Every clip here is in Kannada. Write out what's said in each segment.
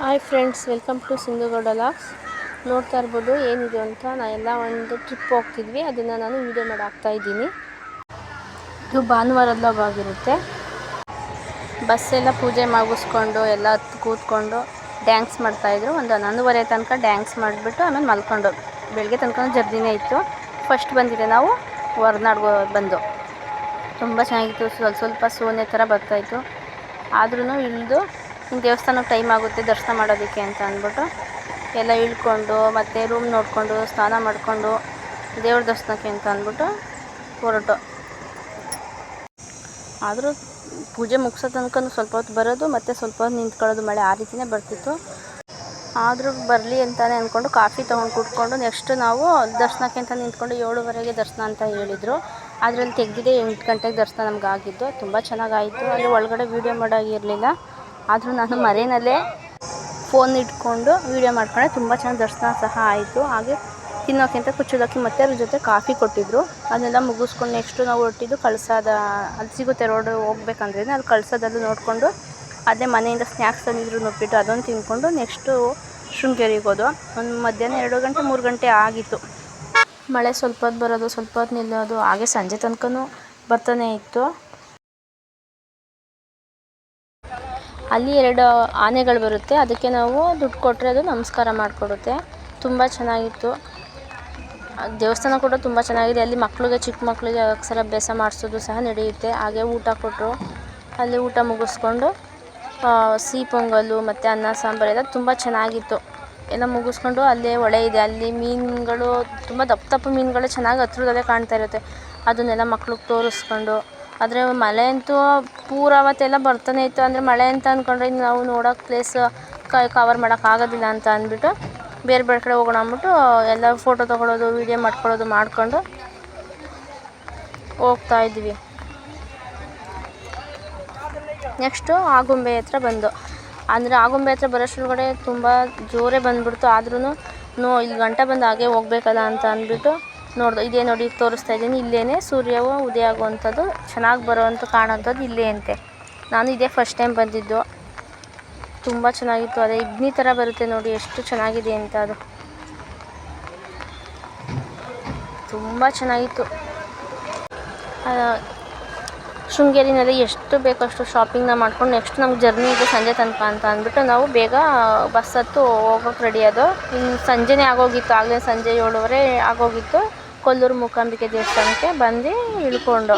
Hi friends welcome to Sindhugowda looks ನೋಡ್ತಾ ಇರ್ಬೋದು, ಏನಿದೆ ಅಂತ ನಾವೆಲ್ಲ ಒಂದು ಟ್ರಿಪ್ ಹೋಗ್ತಿದ್ವಿ. ಅದನ್ನು ನಾನು ವೀಡಿಯೋ ಮಾಡಿ ಹಾಕ್ತಾ ಇದ್ದೀನಿ. ಇದು ಭಾನುವಾರದ ಆಗಿರುತ್ತೆ. ಬಸ್ಸೆಲ್ಲ ಪೂಜೆ ಮುಗಿಸ್ಕೊಂಡು, ಎಲ್ಲ ಕೂತ್ಕೊಂಡು ಡ್ಯಾನ್ಸ್ ಮಾಡ್ತಾಯಿದ್ರು ಒಂದು ಹನ್ನೊಂದುವರೆ ತನಕ ಡ್ಯಾನ್ಸ್ ಮಾಡಿಬಿಟ್ಟು, ಆಮೇಲೆ ಮಲ್ಕೊಂಡು. ಬೆಳಗ್ಗೆ ತನಕ ಜರ್ದಿನೇ ಇತ್ತು. ಫಸ್ಟ್ ಬಂದಿದೆ ನಾವು ಹೊರನಾಡ್ಗೆ ಬಂದು. ತುಂಬ ಚೆನ್ನಾಗಿತ್ತು. ಸ್ವಲ್ಪ ಸ್ವಲ್ಪ ಸೋನೆ ಥರ ಬರ್ತಾಯಿತ್ತು ಆದ್ರೂ ಇಳಿದು ದೇವಸ್ಥಾನಕ್ಕೆ ಟೈಮ್ ಆಗುತ್ತೆ ದರ್ಶನ ಮಾಡೋದಕ್ಕೆ ಅಂತ ಅಂದ್ಬಿಟ್ಟು ಎಲ್ಲ ಇಳ್ಕೊಂಡು ಮತ್ತು ರೂಮ್ ನೋಡಿಕೊಂಡು ಸ್ನಾನ ಮಾಡಿಕೊಂಡು ದೇವ್ರ ದರ್ಶನಕ್ಕೆ ಅಂತ ಅಂದ್ಬಿಟ್ಟು ಹೊರಟು. ಆದರೂ ಪೂಜೆ ಮುಗಿಸೋ ತನಕ ಸ್ವಲ್ಪ ಹೊತ್ತು ಬರೋದು, ಮತ್ತು ಸ್ವಲ್ಪ ಹೊತ್ತು ನಿಂತ್ಕೊಳ್ಳೋದು ಮಳೆ ಆ ರೀತಿಯೇ ಬರ್ತಿತ್ತು. ಆದರೂ ಬರಲಿ ಅಂತಲೇ ಅಂದ್ಕೊಂಡು ಕಾಫಿ ತೊಗೊಂಡು ಕುಡ್ಕೊಂಡು ನೆಕ್ಸ್ಟ್ ನಾವು ದರ್ಶನಕ್ಕೆ ಅಂತ ನಿಂತ್ಕೊಂಡು ಏಳುವರೆಗೆ ದರ್ಶನ ಅಂತ ಹೇಳಿದರು. ಅದರಲ್ಲಿ ತೆಗೆದಿದೆ ಎಂಟು ಗಂಟೆಗೆ ದರ್ಶನ ನಮ್ಗೆ ಆಗಿದ್ದು ತುಂಬ ಚೆನ್ನಾಗಾಯಿತು. ಅಲ್ಲಿ ಒಳಗಡೆ ವೀಡಿಯೋ ಮಾಡೋಂಗಿರಲಿಲ್ಲ. ಆದರೂ ನಾನು ಮರೆಯಲ್ಲೇ ಫೋನ್ ಇಟ್ಕೊಂಡು ವೀಡಿಯೋ ಮಾಡ್ಕೊಂಡೆ. ತುಂಬ ಚೆನ್ನಾಗಿ ದರ್ಶನ ಸಹ ಆಯಿತು. ಹಾಗೆ ತಿನ್ನೋಕ್ಕಿಂತ ಅಂತ ಮತ್ತೆ ಅದ್ರ ಜೊತೆ ಕಾಫಿ ಕೊಟ್ಟಿದ್ದರು ಅದನ್ನೆಲ್ಲ ಮುಗಿಸ್ಕೊಂಡು ನೆಕ್ಸ್ಟು ನಾವು ಹೊರಟಿದ್ದು ಕಳಸಾದ, ಅಲ್ಲಿ ಸಿಗುತ್ತೆ ರೋಡು ಹೋಗ್ಬೇಕಂದ್ರೆ ಅಲ್ಲಿ ಕಳಸದಲ್ಲೂ ನೋಡಿಕೊಂಡು ಅದೇ ಮನೆಯಿಂದ ಸ್ನ್ಯಾಕ್ಸ್ ತಂದಿದ್ರು ನೋಡ್ಬಿಟ್ಟು ಅದನ್ನು ತಿಂದ್ಕೊಂಡು ನೆಕ್ಸ್ಟು ಶೃಂಗೇರಿಗೆ ಹೋದು ಒಂದು ಮಧ್ಯಾಹ್ನ ಎರಡು ಗಂಟೆ, ಮೂರು ಗಂಟೆ ಆಗಿತ್ತು. ಮಳೆ ಸ್ವಲ್ಪ ಹೊತ್ತು ಬರೋದು, ಸ್ವಲ್ಪ ಹೊತ್ತು ನಿಲ್ಲೋದು, ಹಾಗೆ ಸಂಜೆ ತನಕನೂ ಬರ್ತಾನೆ ಇತ್ತು. ಅಲ್ಲಿ ಎರಡು ಆನೆಗಳು ಬರುತ್ತೆ. ಅದಕ್ಕೆ ನಾವು ದುಡ್ಡು ಕೊಟ್ಟರೆ ಅದು ನಮಸ್ಕಾರ ಮಾಡಿಕೊಡುತ್ತೆ. ತುಂಬ ಚೆನ್ನಾಗಿತ್ತು. ದೇವಸ್ಥಾನ ಕೂಡ ತುಂಬ ಚೆನ್ನಾಗಿದೆ. ಅಲ್ಲಿ ಮಕ್ಕಳಿಗೆ, ಚಿಕ್ಕ ಮಕ್ಕಳಿಗೆ ಅಕ್ಷರಾಭ್ಯಾಸ ಮಾಡಿಸೋದು ಸಹ ನಡೆಯುತ್ತೆ. ಹಾಗೆ ಊಟ ಕೊಟ್ಟರು. ಅಲ್ಲಿ ಊಟ ಮುಗಿಸ್ಕೊಂಡು ಸಿಹಿ ಪೊಂಗಲ್ಲು ಮತ್ತು ಅನ್ನ, ಸಾಂಬಾರು ಎಲ್ಲ ತುಂಬ ಚೆನ್ನಾಗಿತ್ತು. ಎಲ್ಲ ಮುಗಿಸ್ಕೊಂಡು ಅಲ್ಲೇ ಹೊಳೆ ಇದೆ. ಅಲ್ಲಿ ಮೀನುಗಳು, ತುಂಬ ದಪ್ಪ ದಪ್ಪ ಮೀನುಗಳು ಚೆನ್ನಾಗಿ ಹತ್ರದಲ್ಲೇ ಕಾಣ್ತಾ ಇರುತ್ತೆ. ಅದನ್ನೆಲ್ಲ ಮಕ್ಳಿಗೆ ತೋರಿಸ್ಕೊಂಡು ಆದರೆ ಮಳೆ ಅಂತೂ ಪೂರ ಅವತ್ತೆಲ್ಲ ಬರ್ತಾನೆ ಇತ್ತು. ಅಂದರೆ ಮಳೆ ಅಂತ ಅಂದ್ಕೊಂಡ್ರೆ ನಾವು ನೋಡೋಕೆ ಪ್ಲೇಸ್ ಕವರ್ ಮಾಡೋಕೆ ಆಗೋದಿಲ್ಲ ಅಂತ ಅಂದ್ಬಿಟ್ಟು ಬೇರೆ ಬೇರೆ ಕಡೆ ಹೋಗೋಣ ಅಂದ್ಬಿಟ್ಟು ಎಲ್ಲ ಫೋಟೋ ತೊಗೊಳೋದು ವೀಡಿಯೋ ಮಾಡ್ಕೊಳ್ಳೋದು ಮಾಡಿಕೊಂಡು ಹೋಗ್ತಾ ಇದ್ವಿ. ನೆಕ್ಸ್ಟು ಆಗುಂಬೆ ಹತ್ರ ಬಂದು. ಅಂದರೆ ಆಗುಂಬೆ ಹತ್ರ ಬರೋಷ್ಟೊಳಗಡೆ ತುಂಬ ಜೋರೇ ಬಂದ್ಬಿಡ್ತು. ಆದ್ರೂ ನೋ, ಇಲ್ಲಿ ಗಂಟ ಬಂದು ಹಾಗೆ ಹೋಗ್ಬೇಕಲ್ಲ ಅಂತ ಅಂದ್ಬಿಟ್ಟು ನೋಡ್ದೆ, ಇದೇ ನೋಡಿ ತೋರಿಸ್ತಾ ಇದ್ದೀನಿ. ಇಲ್ಲೇ ಸೂರ್ಯವು ಉದಯ ಆಗುವಂಥದ್ದು, ಚೆನ್ನಾಗಿ ಬರುವಂಥ ಕಾಣೋಂಥದ್ದು ಇಲ್ಲೇ ಅಂತೆ. ನಾನು ಇದೇ ಫಸ್ಟ್ ಟೈಮ್ ಬಂದಿದ್ದು. ತುಂಬ ಚೆನ್ನಾಗಿತ್ತು. ಅದೇ ಇಗ್ನಿ ಥರ ಬರುತ್ತೆ ನೋಡಿ, ಎಷ್ಟು ಚೆನ್ನಾಗಿದೆ ಅಂತ ಅದು. ತುಂಬ ಚೆನ್ನಾಗಿತ್ತು. ಶೃಂಗೇರಿನಲ್ಲಿ ಎಷ್ಟು ಬೇಕಷ್ಟು ಶಾಪಿಂಗ್ನ ಮಾಡ್ಕೊಂಡು ನೆಕ್ಸ್ಟ್ ನಮ್ಗೆ ಜರ್ನಿ ಇದೆ ಸಂಜೆ ತನಕ ಅಂತ ಅಂದ್ಬಿಟ್ಟು ನಾವು ಬೇಗ ಬಸ್ ಹತ್ತು ಹೋಗೋಕೆ ರೆಡಿ ಅದು ಇನ್ನು ಸಂಜೆನೇ ಆಗೋಗಿತ್ತು. ಆಗಲೇ ಸಂಜೆ ಏಳುವರೆ ಆಗೋಗಿತ್ತು. ಕೊಲ್ಲೂರು ಮೂಕಾಂಬಿಕೆ ದೇವಸ್ಥಾನಕ್ಕೆ ಬಂದು ಇಳ್ಕೊಂಡು.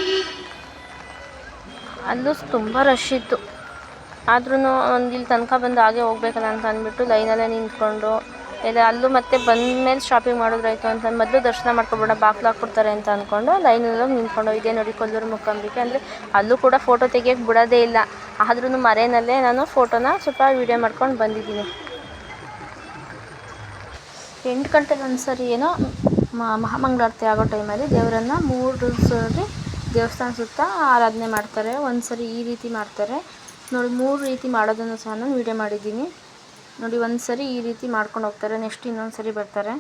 ಅಲ್ಲೂ ತುಂಬ ರಶ್ ಇತ್ತು. ಆದ್ರೂ ಒಂದು ಇಲ್ಲಿ ತನಕ ಬಂದು ಹಾಗೆ ಹೋಗ್ಬೇಕಲ್ಲ ಅಂತ ಅಂದ್ಬಿಟ್ಟು ಲೈನಲ್ಲೇ ನಿಂತ್ಕೊಂಡು, ಎಲ್ಲ ಅಲ್ಲೂ ಮತ್ತೆ ಬಂದಮೇಲೆ ಶಾಪಿಂಗ್ ಮಾಡಿದ್ರಾಯ್ತು ಅಂತ ಮೊದಲು ದರ್ಶನ ಮಾಡ್ಕೊಬೇಡ ಬಾಗ್ಲು ಹಾಕ್ಬಿಡ್ತಾರೆ ಅಂತ ಅಂದ್ಕೊಂಡು ಲೈನಲ್ಲಿ ನಿಂತ್ಕೊಂಡು, ಇದೇ ನೋಡಿ ಕೊಲ್ಲೂರು ಮೂಕಾಂಬಿಕೆ ಅಂದರೆ ಅಲ್ಲೂ ಕೂಡ ಫೋಟೋ ತೆಗಿಯೋಕೆ ಬಿಡೋದೇ ಇಲ್ಲ. ಆದ್ರೂ ಮರೆಯಲ್ಲೇ ನಾನು ಫೋಟೋನ ಸ್ವಲ್ಪ ವೀಡಿಯೋ ಮಾಡ್ಕೊಂಡು ಬಂದಿದ್ದೀನಿ. ಎಂಟು ಗಂಟೆಗೆ ಒಂದ್ಸರಿ ಏನೋ ಮಹಾಮಂಗಳಾರತಿ ಆಗೋ ಟೈಮಲ್ಲಿ ದೇವರನ್ನು ಮೂರು ಸರಿ ದೇವಸ್ಥಾನ ಸುತ್ತ ಆರಾಧನೆ ಮಾಡ್ತಾರೆ. ಒಂದು ಸರಿ ಈ ರೀತಿ ಮಾಡ್ತಾರೆ. ನೋಡಿ, ಮೂರು ರೀತಿ ಮಾಡೋದನ್ನು ಸಹ ನಾನು ವೀಡಿಯೋ ಮಾಡಿದ್ದೀನಿ. ನೋಡಿ ಒಂದು ಸರಿ ಈ ರೀತಿ ಮಾಡ್ಕೊಂಡು ಹೋಗ್ತಾರೆ. ನೆಕ್ಸ್ಟ್ ಇನ್ನೊಂದು ಸರಿ ಬರ್ತಾರೆ.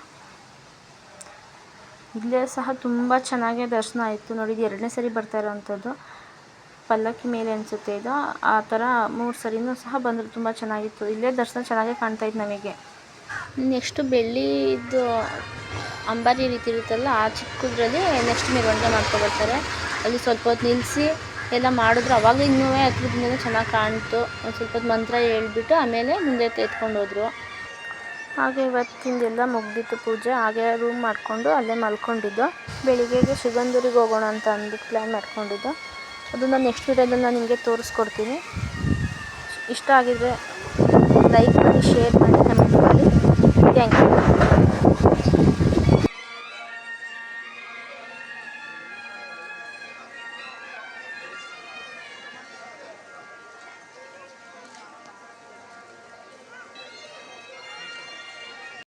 ಇಲ್ಲೇ ಸಹ ತುಂಬ ಚೆನ್ನಾಗೇ ದರ್ಶನ ಆಯಿತು. ನೋಡಿ, ಇದು ಎರಡನೇ ಸರಿ ಬರ್ತಾ ಇರೋವಂಥದ್ದು ಪಲ್ಲಕ್ಕಿ ಮೇಲೆ ಅನಿಸುತ್ತೆ ಇದು. ಆ ಥರ ಮೂರು ಸರಿನೂ ಸಹ ಬಂದರು ತುಂಬ ಚೆನ್ನಾಗಿತ್ತು. ಇಲ್ಲೇ ದರ್ಶನ ಚೆನ್ನಾಗೇ ಕಾಣ್ತಾಯಿತ್ತು ನಮಗೆ. ನೆಕ್ಸ್ಟು ಬೆಳ್ಳಿದು ಅಂಬಾರಿ ರೀತಿ ಇರುತ್ತಲ್ಲ, ಆ ಚಿಕ್ಕದ್ರಲ್ಲಿ ನೆಕ್ಸ್ಟ್ ಮೆರವಣಿಗೆ ಮಾಡ್ಕೊಬರ್ತಾರೆ. ಅಲ್ಲಿ ಸ್ವಲ್ಪ ಹೊತ್ತು ನಿಲ್ಲಿಸಿ ಎಲ್ಲ ಮಾಡಿದ್ರು. ಅವಾಗ ಇನ್ನೂ ಹತ್ರದಿಂದಲೇ ಚೆನ್ನಾಗಿ ಕಾಣ್ತು. ಒಂದು ಸ್ವಲ್ಪ ಹೊತ್ತು ಮಂತ್ರ ಹೇಳ್ಬಿಟ್ಟು ಆಮೇಲೆ ಮುಂದೆ ಎತ್ಕೊಂಡು ಹೋದರು. ಹಾಗೆ ಇವತ್ತಿಂದೆಲ್ಲ ಮುಗ್ದಿತ್ತು ಪೂಜೆ. ಹಾಗೆ ರೂಮ್ ಮಾಡಿಕೊಂಡು ಅಲ್ಲೇ ಮಲ್ಕೊಂಡಿದ್ದು. ಬೆಳಿಗ್ಗೆಗೆ ಸಿಗಂದೂರಿಗೆ ಹೋಗೋಣ ಅಂತ ಅಂದ್ಬಿಟ್ಟು ಪ್ಲ್ಯಾನ್ ಮಾಡ್ಕೊಂಡಿದ್ದು. ಅದನ್ನು ನೆಕ್ಸ್ಟ್ ವೀಡಿಯೋದಲ್ಲಿ ನಾನು ನಿಮಗೆ ತೋರಿಸ್ಕೊಡ್ತೀನಿ. ಇಷ್ಟ ಆಗಿದ್ರೆ ಲೈಕ್ ಮಾಡಿ ಶೇರ್